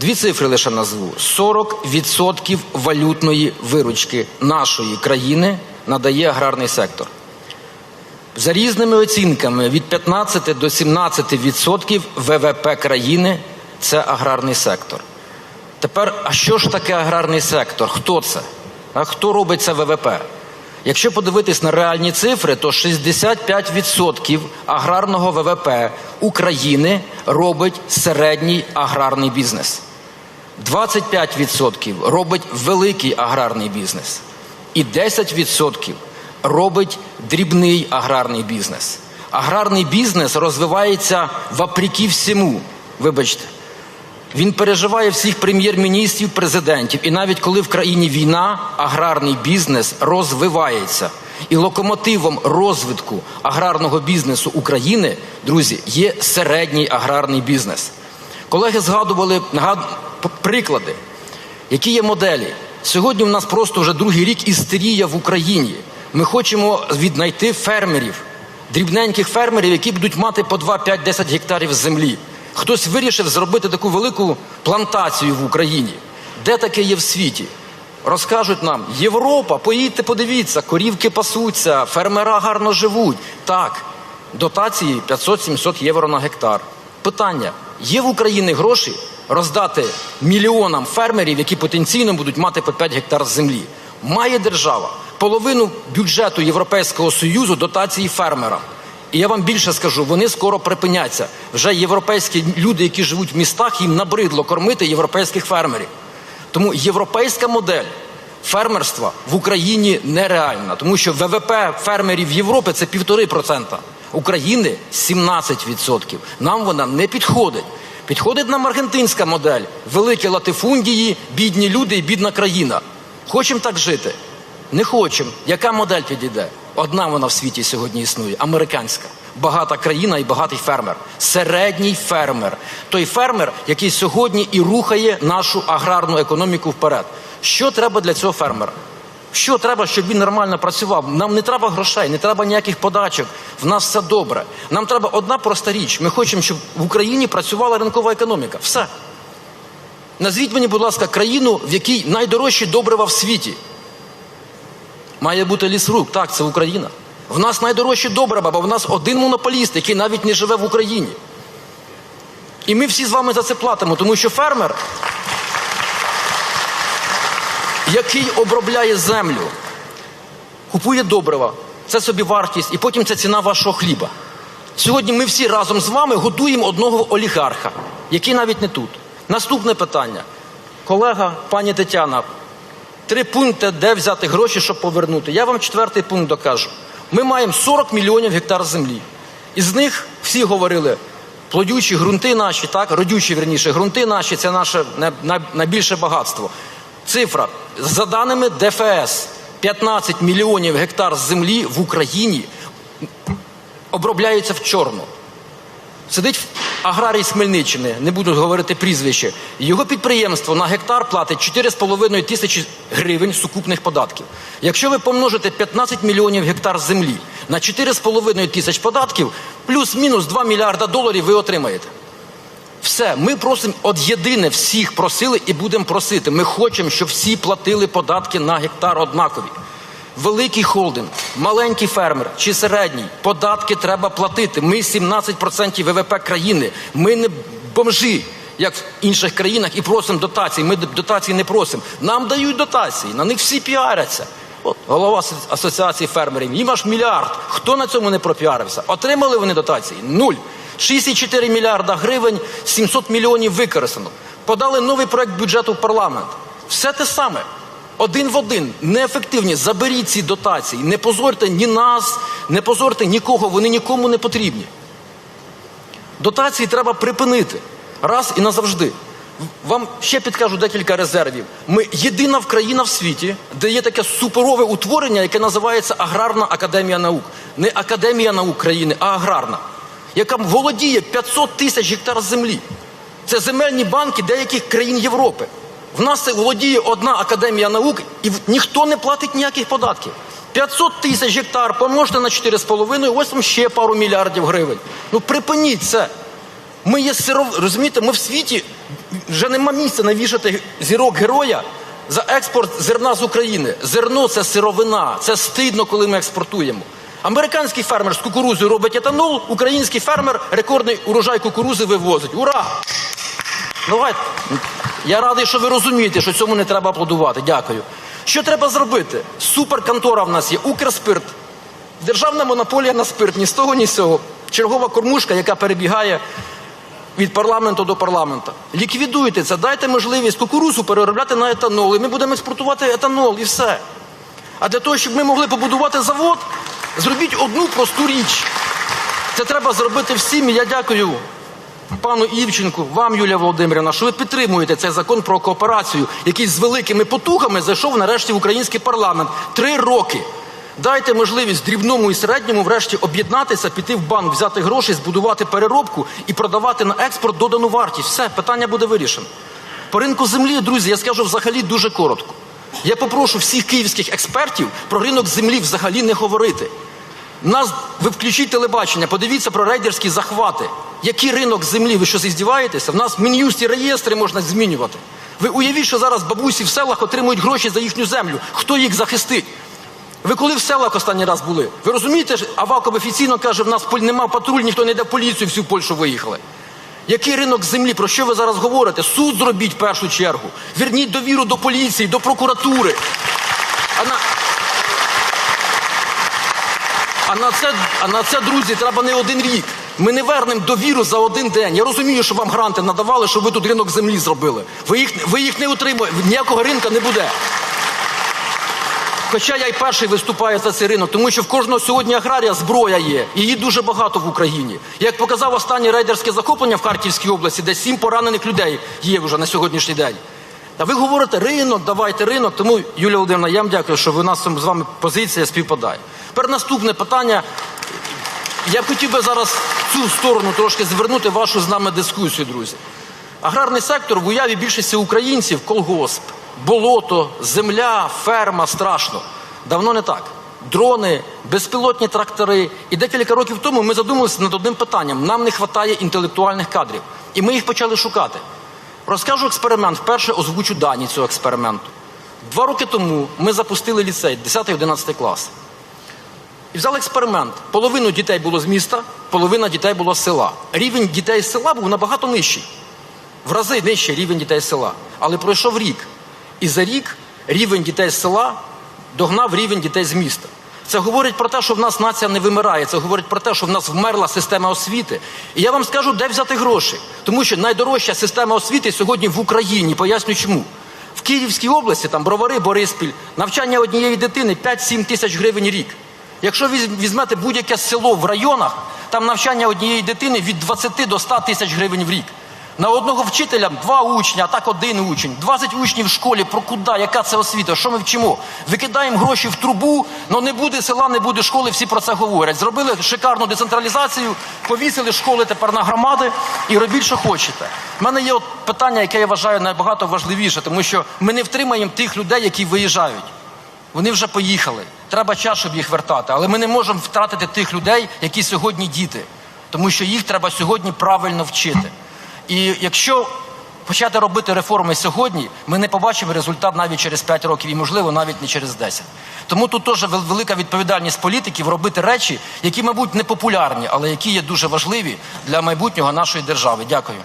Дві цифри лише назву: 40% валютної виручки нашої країни надає аграрний сектор. За різними оцінками від 15 до 17% ВВП країни це аграрний сектор. Тепер, а що ж таке аграрний сектор? Хто це? А хто робить це ВВП? Якщо подивитись на реальні цифри, то 65% аграрного ВВП України робить середній аграрний бізнес. 25% робить великий аграрний бізнес. І 10% робить дрібний аграрний бізнес. Аграрний бізнес розвивається вопреки всьому. Вибачте. Він переживає всіх прем'єр-міністрів, президентів. І навіть коли в країні війна, аграрний бізнес розвивається. І локомотивом розвитку аграрного бізнесу України, друзі, є середній аграрний бізнес. Колеги згадували нагад... приклади, які є моделі. Сьогодні у нас просто вже другий рік істерія в Україні. Ми хочемо віднайти фермерів, дрібненьких фермерів, які будуть мати по 2, 5, 10 гектарів землі. Хтось вирішив зробити таку велику плантацію в Україні. Де таке є в світі? Розкажуть нам, Європа, поїдьте, подивіться, корівки пасуться, фермера гарно живуть. Так, дотації 500-700 євро на гектар. Питання: є в Україні гроші роздати мільйонам фермерів, які потенційно будуть мати по 5 гектар землі? Має держава половину бюджету Європейського Союзу дотації фермерам. І я вам більше скажу, вони скоро припиняться. Вже європейські люди, які живуть в містах, їм набридло кормити європейських фермерів. Тому європейська модель фермерства в Україні нереальна, тому що ВВП фермерів Європи це півтори процента. України 17%. Нам вона не підходить. Підходить нам аргентинська модель, великі латифундії, бідні люди і бідна країна. Хочемо так жити? Не хочемо. Яка модель підійде? Одна вона в світі сьогодні існує американська. Багата країна і багатий фермер. Середній фермер. Той фермер, який сьогодні і рухає нашу аграрну економіку вперед. Що треба для цього фермера? Що треба, щоб він нормально працював? Нам не треба грошей, не треба ніяких подачок. В нас все добре. Нам треба одна проста річ. Ми хочемо, щоб в Україні працювала ринкова економіка. Все. Назвіть мені, будь ласка, країну, в якій найдорожчі добрива в світі. Має бути лісрук, так, це Україна. В нас найдорожчі добрива, бо в нас один монополіст, який навіть не живе в Україні. І ми всі з вами за це платимо, тому що фермер, який обробляє землю, купує добрива, це собі вартість, і потім це ціна вашого хліба. Сьогодні ми всі разом з вами годуємо одного олігарха, який навіть не тут. Наступне питання. Колега, пані Тетяна, три пункти, де взяти гроші, щоб повернути. Я вам четвертий пункт докажу. Ми маємо 40 мільйонів гектар землі. Із них всі говорили, плодючі ґрунти наші, так, родючі, верніше, ґрунти наші це наше най- най- найбільше багатство. Цифра. За даними ДФС, 15 мільйонів гектар землі в Україні обробляються в чорну. Сидить аграрій Хмельниччини, не буду говорити прізвище. Його підприємство на гектар платить 4,5 тисячі гривень сукупних податків. Якщо ви помножите 15 мільйонів гектар землі на 4,5 тисяч податків, плюс-мінус 2 мільярда доларів ви отримаєте. Все, ми просимо от єдине всіх просили і будемо просити. Ми хочемо, щоб всі платили податки на гектар однакові. Великий холдинг, маленький фермер чи середній, податки треба платити. Ми 17% ВВП країни. Ми не бомжі, як в інших країнах, і просимо дотацій. Ми дотацій не просимо. Нам дають дотації, на них всі піаряться. От голова асоціації фермерів, їм аж мільярд. Хто на цьому не пропіарився? Отримали вони дотації? Нуль. 64 мільярда гривень, 700 мільйонів використано. Подали новий проект бюджету в парламент. Все те саме. Один в один, неефективні. Заберіть ці дотації. Не позорте ні нас, не позорте нікого, вони нікому не потрібні. Дотації треба припинити раз і назавжди. Вам ще підкажу декілька резервів. Ми єдина в країна в світі, де є таке суперове утворення, яке називається Аграрна академія наук. Не академія наук країни, а аграрна, яка володіє 500 тисяч гектар землі. Це земельні банки деяких країн Європи. В нас володіє одна академія наук, і ніхто не платить ніяких податків. 500 тисяч гектар помножте на 4,5, ось вам ще пару мільярдів гривень. Ну припиніть це. Ми є сиров... розумієте, ми в світі вже нема місця навішати зірок героя за експорт зерна з України. Зерно це сировина, це стидно, коли ми експортуємо. Американський фермер з кукурузою робить етанол, український фермер рекордний урожай кукурузи вивозить. Ура! Давайте. Я радий, що ви розумієте, що цьому не треба аплодувати. Дякую. Що треба зробити? Суперконтора в нас є Укрспирт. Державна монополія на спирт, ні з того, ні з цього. Чергова кормушка, яка перебігає від парламенту до парламенту. Ліквідуйте це, дайте можливість кукурузу переробляти на етанол, і ми будемо експортувати етанол, і все. А для того, щоб ми могли побудувати завод, зробіть одну просту річ. Це треба зробити всім. І я дякую пану Івченку, вам, Юлія Володимирівна, що ви підтримуєте цей закон про кооперацію, який з великими потугами зайшов нарешті в український парламент. Три роки. Дайте можливість дрібному і середньому врешті об'єднатися, піти в банк, взяти гроші, збудувати переробку і продавати на експорт додану вартість. Все, питання буде вирішено. По ринку землі, друзі, я скажу взагалі дуже коротко. Я попрошу всіх київських експертів про ринок землі взагалі не говорити. Нас ви включіть телебачення, подивіться про рейдерські захвати. Який ринок землі? Ви що здіваєтеся? В нас мін'юсті реєстри можна змінювати. Ви уявіть, що зараз бабусі в селах отримують гроші за їхню землю. Хто їх захистить? Ви коли в селах останній раз були? Ви розумієте, Аваков офіційно каже, в нас нема патруль, ніхто не йде в поліцію, всю Польщу виїхали. Який ринок землі? Про що ви зараз говорите? Суд зробіть в першу чергу. Верніть довіру до поліції, до прокуратури. А на, а на це, а на це, друзі, треба не один рік. Ми не вернемо довіру за один день. Я розумію, що вам гранти надавали, щоб ви тут ринок землі зробили. Ви їх, ви їх не отримуєте, ніякого ринка не буде. Хоча я й перший виступаю за цей ринок, тому що в кожного сьогодні аграрія зброя є. Її дуже багато в Україні. Як показав останнє рейдерське захоплення в Харківській області, де сім поранених людей є вже на сьогоднішній день. Та ви говорите ринок, давайте ринок. Тому, Юлія Володимирівна, я вам дякую, що у нас з вами позиція співпадає. Тепер наступне питання. Я б хотів би зараз цю сторону трошки звернути вашу з нами дискусію, друзі. Аграрний сектор в уяві більшості українців колгосп, болото, земля, ферма страшно. Давно не так. Дрони, безпілотні трактори. І декілька років тому ми задумалися над одним питанням: нам не вистачає інтелектуальних кадрів. І ми їх почали шукати. Розкажу експеримент, вперше озвучу дані цього експерименту. Два роки тому ми запустили ліцей 10-11 клас. І взяли експеримент. Половину дітей було з міста, половина дітей було з села. Рівень дітей з села був набагато нижчий. В рази нижчий рівень дітей з села. Але пройшов рік. І за рік рівень дітей з села догнав рівень дітей з міста. Це говорить про те, що в нас нація не вимирає. Це говорить про те, що в нас вмерла система освіти. І я вам скажу, де взяти гроші. Тому що найдорожча система освіти сьогодні в Україні. Поясню чому. В Київській області, там Бровари, Бориспіль, навчання однієї дитини 5-7 тисяч гривень рік. Якщо віз- візьмете будь-яке село в районах, там навчання однієї дитини від 20 до 100 тисяч гривень в рік. На одного вчителя два учні, а так один учень. 20 учнів в школі. Про куди? Яка це освіта? Що ми вчимо? Викидаємо гроші в трубу, але не буде села, не буде школи, всі про це говорять. Зробили шикарну децентралізацію, повісили школи тепер на громади і робіть, що хочете. У мене є от питання, яке я вважаю набагато важливіше, тому що ми не втримаємо тих людей, які виїжджають. Вони вже поїхали. Треба час, щоб їх вертати. Але ми не можемо втратити тих людей, які сьогодні діти, тому що їх треба сьогодні правильно вчити. І якщо почати робити реформи сьогодні, ми не побачимо результат навіть через 5 років і, можливо, навіть не через 10. Тому тут теж велика відповідальність політиків робити речі, які, мабуть, не популярні, але які є дуже важливі для майбутнього нашої держави. Дякую.